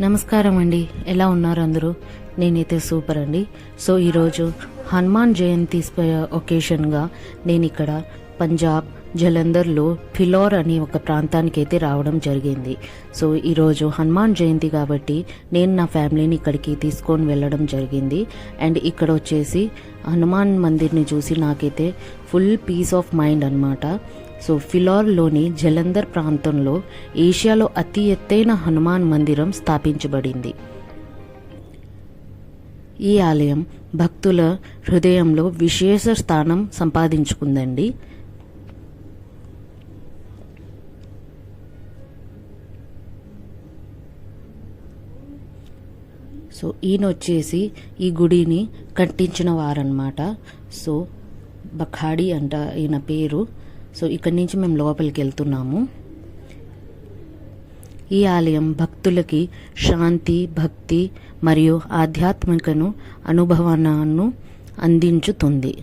నమస్కారం అండి. ఎలా ఉన్నారు అందరూ? నేనైతే సూపర్ అండి. సో ఈరోజు హనుమాన్ జయంతి ఒకేషన్గా నేను ఇక్కడ పంజాబ్ జలంధర్లో ఫిలోర్ అనే ఒక ప్రాంతానికి అయితే రావడం జరిగింది. సో ఈరోజు హనుమాన్ జయంతి కాబట్టి నేను నా ఫ్యామిలీని ఇక్కడికి తీసుకొని వెళ్ళడం జరిగింది. అండ్ ఇక్కడ వచ్చేసి హనుమాన్ మందిర్ని చూసి నాకైతే ఫుల్ పీస్ ఆఫ్ మైండ్ అన్నమాట. సో ఫిలార్లోని జలంధర్ ప్రాంతంలో ఏషియాలో అతి ఎత్తైన హనుమాన్ మందిరం స్థాపించబడింది. ఈ ఆలయం భక్తుల హృదయంలో విశేష స్థానం సంపాదించుకుందండి. సో ఈయన వచ్చేసి ఈ గుడిని కట్టించిన వారనమాట సో బఖాడి అంట ఈయన పేరు. సో ఇక్కడి నుంచి మేము లోపలికి వెళ్తున్నాము. ఈ ఆలయం భక్తులకి శాంతి భక్తి మరియు ఆధ్యాత్మికను అనుభవాన్ని అందించుతుంది.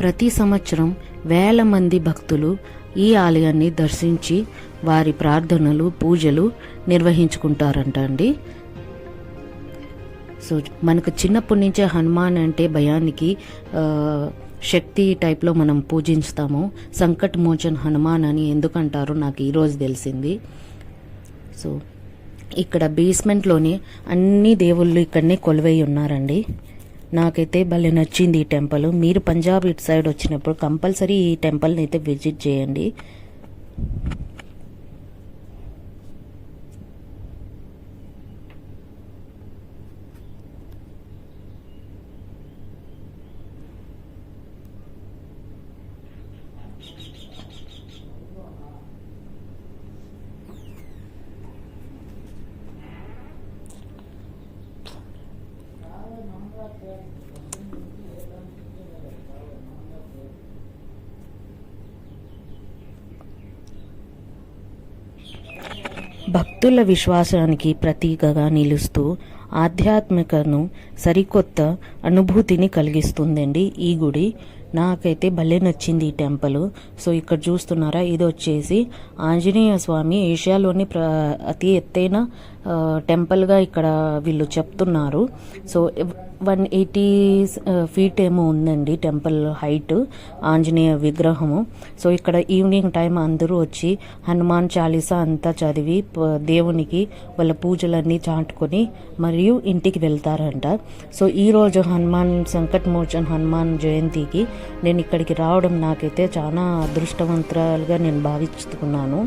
ప్రతి సంవత్సరం వేల మంది భక్తులు ఈ ఆలయాన్ని దర్శించి వారి ప్రార్థనలు పూజలు నిర్వహించుకుంటారంట అండి. సో మనకు చిన్నప్పటి నుంచే హనుమాన్ అంటే భయానికి శక్తి టైప్లో మనం పూజిస్తాము సంకట్ మోచన్ హనుమాన్ అని ఎందుకంటారో నాకు ఈరోజు తెలిసింది. సో ఇక్కడ బేస్మెంట్లోనే అన్ని దేవుళ్ళు ఇక్కడనే కొలువై ఉన్నారండి. నాకైతే భలే నచ్చింది ఈ టెంపుల్. మీరు పంజాబ్ ఇటు సైడ్ వచ్చినప్పుడు కంపల్సరీ ఈ టెంపుల్ని అయితే విజిట్ చేయండి. భక్తుల విశ్వాసానికి ప్రతీకగా నిలుస్తూ ఆధ్యాత్మికను సరికొత్త అనుభూతిని కలిగిస్తుందండి ఈ గుడి. నాకైతే భలే నచ్చింది ఈ టెంపుల్. సో ఇక్కడ చూస్తున్నారా? ఇది వచ్చేసి ఆంజనేయ స్వామి ఏషియాలోని ప్ర అతి ఎత్తైన టెంపుల్గా ఇక్కడ వీళ్ళు చెప్తున్నారు. సో వన్ ఎయిటీ ఫీట్ ఏమో ఉందండి టెంపుల్ హైట్ ఆంజనేయ విగ్రహము. సో ఇక్కడ ఈవినింగ్ టైం అందరూ వచ్చి హనుమాన్ చాలీసా అంతా చదివి దేవునికి వాళ్ళ పూజలన్నీ చాటుకొని మరియు ఇంటికి వెళ్తారంట. సో ఈ రోజు హనుమాన్ సంకటమోచన్ హనుమాన్ జయంతికి నేను ఇక్కడికి రావడం నాకైతే చాలా అదృష్టవంతురాలుగా నేను భావిస్తున్నాను